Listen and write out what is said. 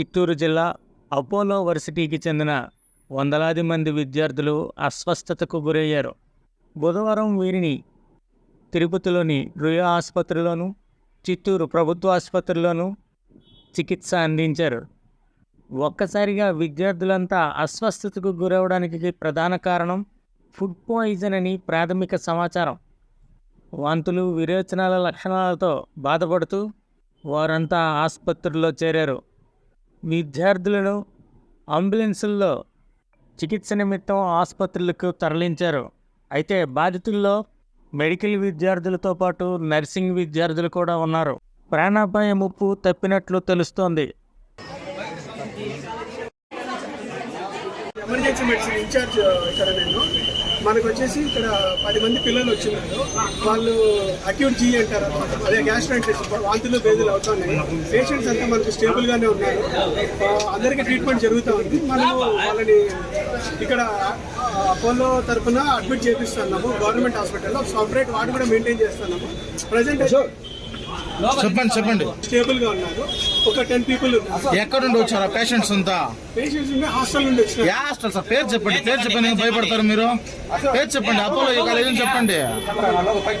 చిత్తూరు జిల్లా అపోలో వర్సిటీకి చెందిన వందలాది మంది విద్యార్థులు అస్వస్థతకు గురయ్యారు. బుధవారం వీరిని తిరుపతిలోని రుయా ఆసుపత్రిలోను చిత్తూరు ప్రభుత్వ ఆసుపత్రిలోను చికిత్స అందించారు. ఒక్కసారిగా విద్యార్థులంతా అస్వస్థతకు గురవడానికి ప్రధాన కారణం ఫుడ్ పాయిజన్ అని ప్రాథమిక సమాచారం. వాంతులు విరేచనాల లక్షణాలతో బాధపడుతూ వారంతా ఆసుపత్రిలో చేరారు. విద్యార్థులను అంబులెన్సుల్లో చికిత్స నిమిత్తం ఆసుపత్రులకు తరలించారు. అయితే బాధితుల్లో మెడికల్ విద్యార్థులతో పాటు నర్సింగ్ విద్యార్థులు కూడా ఉన్నారు. ప్రాణాపాయ ముప్పు తప్పినట్లు తెలుస్తోంది. ఎమర్జెన్సీ మెడిసిన్ ఇన్ఛార్జ్ ఇక్కడ నేను. మనకు వచ్చేసి ఇక్కడ పది మంది పిల్లలు వచ్చినారు. వాళ్ళు అక్యూట్ జీ అంటారు అదే గ్యాస్ట్రైటిస్ వాంతులు బేదులు అవుతున్నాయి. పేషెంట్స్ అంతా మనకు స్టేబుల్ గానే ఉన్నారు. అందరికీ ట్రీట్మెంట్ జరుగుతూ ఉంది. మనము వాళ్ళని ఇక్కడ అపోలో తరఫున అడ్మిట్ చేపిస్తున్నాము. గవర్నమెంట్ హాస్పిటల్లో సపరేట్ వార్డు కూడా మెయింటైన్ చేస్తున్నాము. ప్రజెంట్ చెప్పండి చెప్పండి. స్టేబుల్గా ఉన్నారు. ఒక టెన్ పీపుల్ ఉన్నారు. ఎక్కడ నుండి వచ్చారా? పేషెంట్స్ అంతా? పేషెంట్స్ హాస్టల్ నుండి సార్? పేరు చెప్పండి పేరు చెప్పండి భయపడతారు మీరు? పేరు చెప్పండి అపోలో కాలేజ్ చెప్పండి.